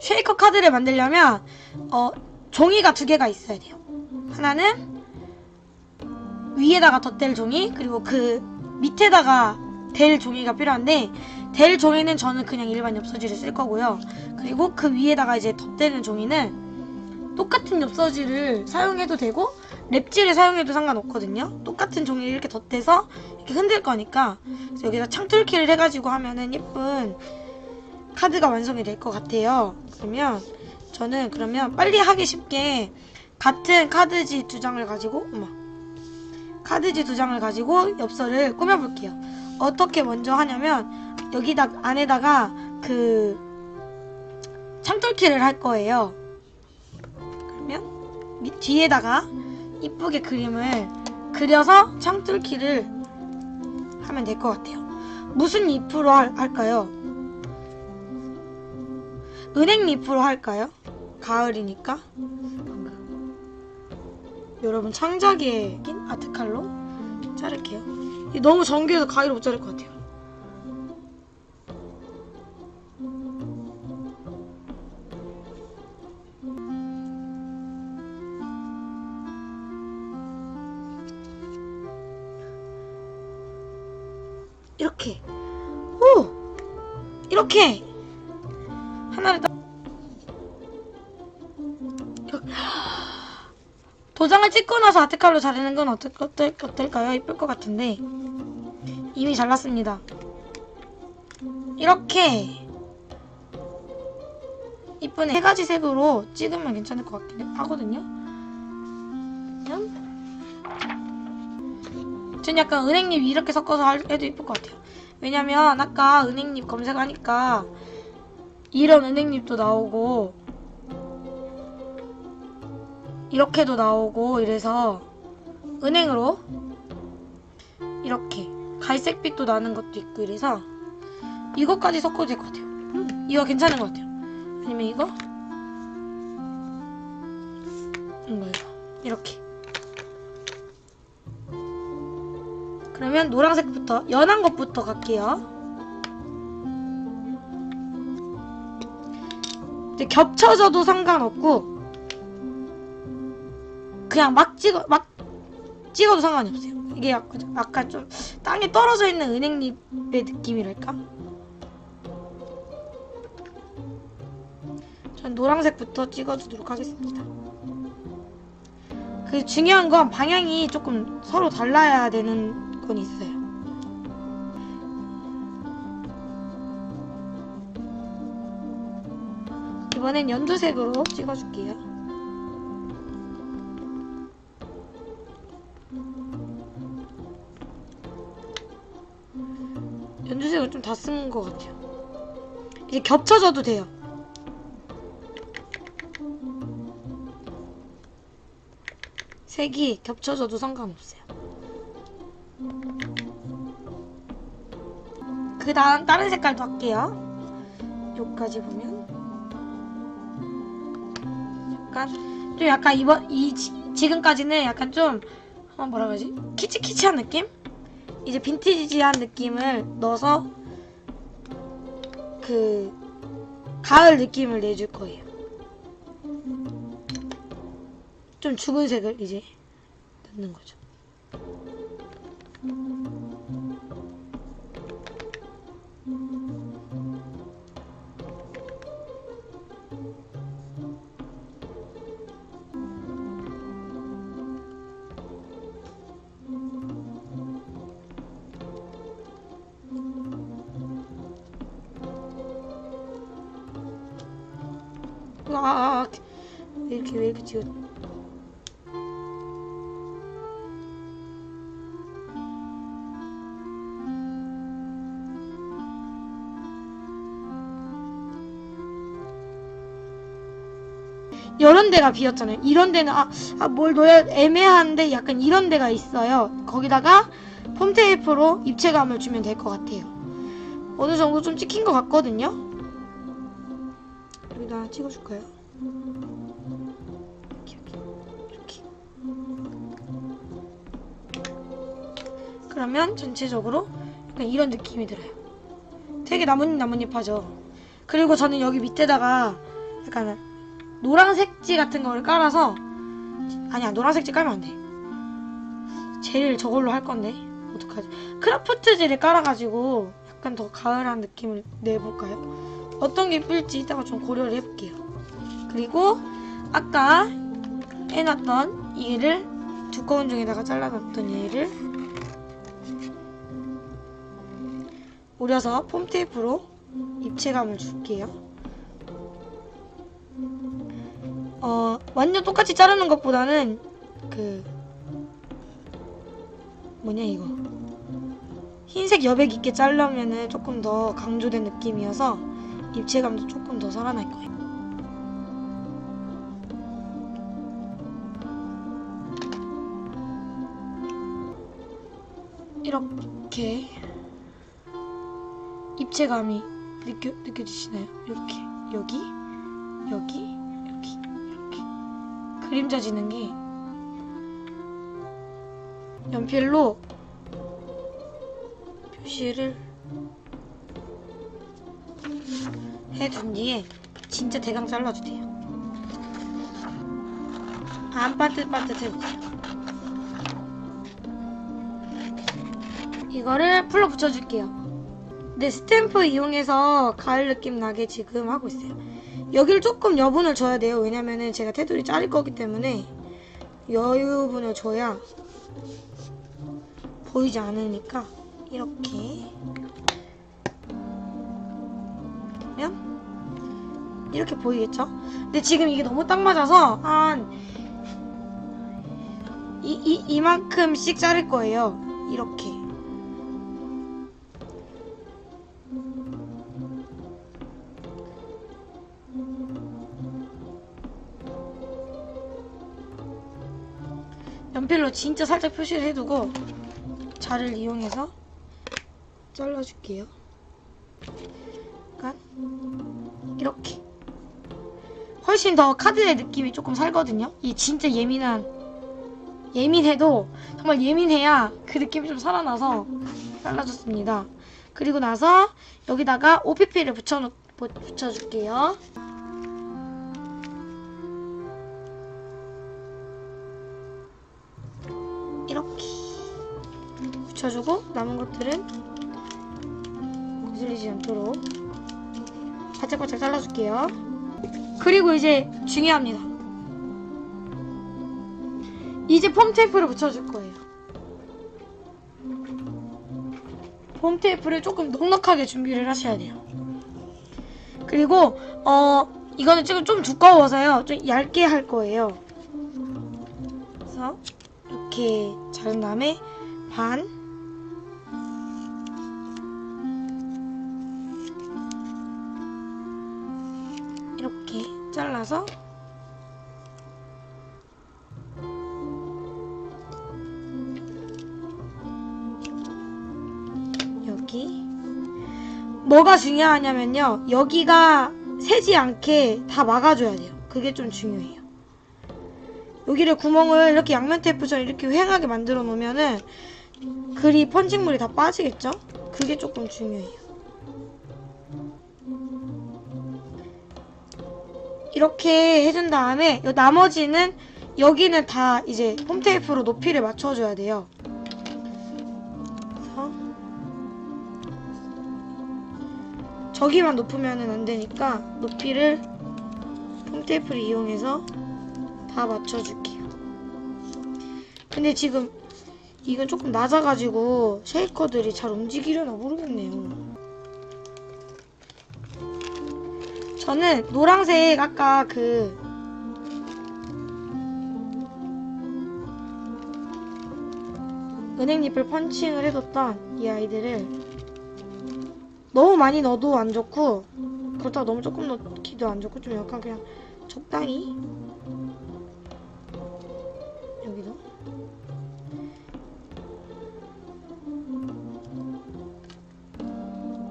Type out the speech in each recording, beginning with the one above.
쉐이커 카드를 만들려면 어, 종이가 두 개가 있어야 돼요. 하나는 위에다가 덧댈 종이 그리고 그 밑에다가 댈 종이가 필요한데 댈 종이는 저는 그냥 일반 엽서지를 쓸 거고요. 그리고 그 위에다가 이제 덧대는 종이는 똑같은 엽서지를 사용해도 되고 랩지를 사용해도 상관없거든요. 똑같은 종이를 이렇게 덧대서 이렇게 흔들 거니까 그래서 여기다 창틀키를 해가지고 하면은 예쁜 카드가 완성이 될 것 같아요. 그러면 저는 그러면 빨리 하기 쉽게 같은 카드지 두 장을 가지고 어머 카드지 두 장을 가지고 엽서를 꾸며볼게요. 어떻게 먼저 하냐면 여기다 안에다가 그 참돌키를 할 거예요. 그러면 밑- 뒤에다가 이쁘게 그림을 그려서 창틀키를 하면 될 것 같아요. 무슨 잎으로 할, 할까요? 은행잎으로 할까요? 가을이니까. 여러분 창작의 낀 아트칼로 자를게요. 너무 정교해서 가위로 못 자를 것 같아요. 이렇게 오 이렇게 하나를. 도장을 찍고 나서 아트칼로 자르는 건 어떨, 어떨, 어떨까요? 이쁠 것 같은데. 이미 잘랐습니다. 이렇게. 이쁜 세 가지 색으로 찍으면 괜찮을 것 같긴 하거든요. 전 약간 은행잎 이렇게 섞어서 할- 해도 이쁠 것 같아요. 왜냐면 아까 은행잎 검색하니까 이런 은행잎도 나오고 이렇게도 나오고 이래서 은행으로 이렇게 갈색빛도 나는 것도 있고 이래서 이것까지 섞어도 될 것 같아요. 이거 괜찮은 것 같아요. 아니면 이거? 이거 이거 이렇게 그러면 노란색부터 연한 것부터 갈게요. 겹쳐져도 상관없고 그냥 막 찍어 막 찍어도 상관이 없어요. 이게 약간, 약간 좀 땅에 떨어져 있는 은행잎의 느낌이랄까? 전 노란색부터 찍어주도록 하겠습니다. 그 중요한 건 방향이 조금 서로 달라야 되는 건 있어요. 이번엔 연두색으로 찍어줄게요. 연두색을 좀 다 쓴 것 같아요. 이제 겹쳐져도 돼요. 색이 겹쳐져도 상관없어요. 그 다음 다른 색깔도 할게요. 여기까지 보면 약간 좀 약간 이번 이 지, 지금까지는 약간 좀 어, 뭐라 그러지 키치키치한 느낌? 이제 빈티지한 느낌을 넣어서 그 가을 느낌을 내줄 거예요. 좀 죽은 색을 이제 넣는 거죠. 왜 이렇게 지워? 이런 데가 비었잖아요. 이런 데는 아, 아, 뭘 넣어야 애매한데 약간 이런 데가 있어요. 거기다가 폼 테이프로 입체감을 주면 될 것 같아요. 어느 정도 좀 찍힌 것 같거든요. 여기다 찍어줄까요? 그러면 전체적으로 약간 이런 느낌이 들어요. 되게 나뭇잎 나뭇잎 하죠. 그리고 저는 여기 밑에다가 약간 노란색지 같은 거를 깔아서 아니야 노란색지 깔면 안 돼. 젤을 저걸로 할 건데 어떡하지? 크라프트 젤을 깔아가지고 약간 더 가을한 느낌을 내볼까요? 어떤 게 예쁠지 이따가 좀 고려를 해볼게요. 그리고 아까 해놨던 얘를 두꺼운 종에다가 잘라놨던 얘를 오려서 폼 테이프로 입체감을 줄게요. 어, 완전 똑같이 자르는 것보다는 그 뭐냐 이거 흰색 여백 있게 자르면은 조금 더 강조된 느낌이어서 입체감도 조금 더 살아날 거예요. 이렇게 입체감이 느껴 느껴지시나요? 이렇게 여기 여기 여기 이렇게 그림자 지는 게 연필로 표시를 해준 뒤에 진짜 대강 잘라주세요. 안 반듯반듯해보세요. 이거를 풀로 붙여줄게요. 네, 스탬프 이용해서 가을 느낌 나게 지금 하고 있어요. 여기를 조금 여분을 줘야 돼요. 왜냐면은 제가 테두리 자를 거기 때문에 여유분을 줘야 보이지 않으니까 이렇게 그러면 이렇게 보이겠죠? 근데 지금 이게 너무 딱 맞아서 한 이, 이, 이만큼씩 자를 거예요. 이렇게. 연필로 진짜 살짝 표시를 해두고 자를 이용해서 잘라줄게요. 약간 이렇게 훨씬 더 카드의 느낌이 조금 살거든요. 이 진짜 예민한 예민해도 정말 예민해야 그 느낌이 좀 살아나서 잘라줬습니다. 그리고 나서 여기다가 OPP를 붙여 붙여줄게요. 이렇게 붙여주고 남은 것들은 거슬리지 않도록 바짝바짝 잘라줄게요. 그리고 이제 중요합니다. 이제 폼 테이프를 붙여줄 거예요. 폼 테이프를 조금 넉넉하게 준비를 하셔야 돼요. 그리고 어 이거는 지금 좀 두꺼워서요. 좀 얇게 할 거예요. 그래서 이렇게 자른 다음에 반. 이렇게 잘라서 여기. 뭐가 중요하냐면요. 여기가 새지 않게 다 막아줘야 돼요. 그게 좀 중요해요 여기를 구멍을 이렇게 양면 테이프처럼 이렇게 휑하게 만들어 놓으면은 글이 펀칭물이 다 빠지겠죠? 그게 조금 중요해요. 이렇게 해준 다음에 요 나머지는 여기는 다 이제 홈테이프로 높이를 맞춰줘야 돼요. 저기만 높으면은 안 되니까 높이를 홈테이프를 이용해서 다 맞춰줄게요. 근데 지금 이건 조금 낮아가지고 쉐이커들이 잘 움직이려나 모르겠네요. 저는 노란색 아까 그 은행잎을 펀칭을 해뒀던 이 아이들을 너무 많이 넣어도 안 좋고 그렇다고 너무 조금 넣기도 안 좋고 좀 약간 그냥 적당히. 여기도?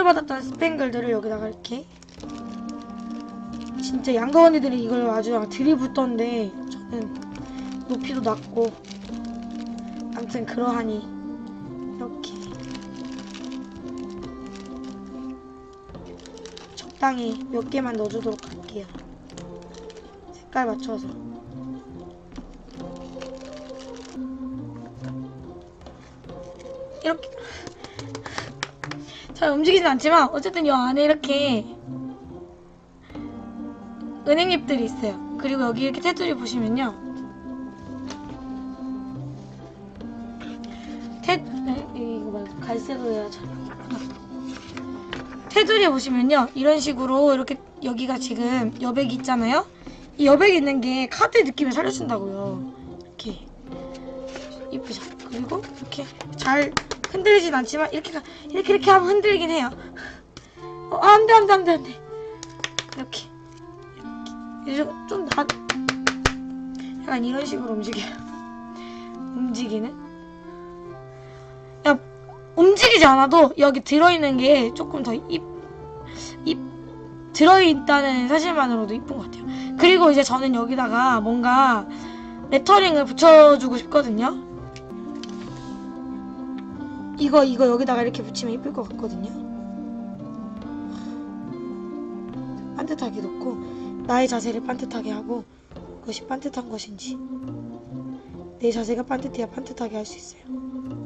선물 받았던 스팽글들을 여기다가 이렇게. 진짜 양가 언니들이 이걸 아주 들이붓던데 저는 높이도 낮고 아무튼 그러하니 이렇게 적당히 몇 개만 넣어주도록 할게요. 색깔 맞춰서 이렇게 잘 움직이진 않지만 어쨌든 이 안에 이렇게 은행잎들이 있어요. 그리고 여기 이렇게 테두리 보시면요. 테 에, 이거 말고 갈색으로 해야 잘. 테두리에 보시면요. 이런 식으로 이렇게 여기가 지금 여백이 있잖아요. 이 여백이 있는 게 카드 느낌을 살려준다고요. 이렇게 이쁘죠. 그리고 이렇게 잘 흔들리진 않지만 이렇게 가- 이렇게 이렇게 하면 흔들긴 해요. 어, 안 돼 안 돼 안 돼 안 돼. 이렇게 이렇게 좀 나. 약간 이런 식으로 움직여요. 움직이는. 야 움직이지 않아도 여기 들어있는 게 조금 더 입, 입, 들어있다는 사실만으로도 이쁜 것 같아요. 그리고 이제 저는 여기다가 뭔가 레터링을 붙여주고 싶거든요. 이거, 이거 여기다가 이렇게 붙이면 이쁠 것 같거든요. 반듯하게 놓고, 나의 자세를 반듯하게 하고, 그것이 반듯한 것인지, 내 자세가 반듯해야 반듯하게 할 수 있어요.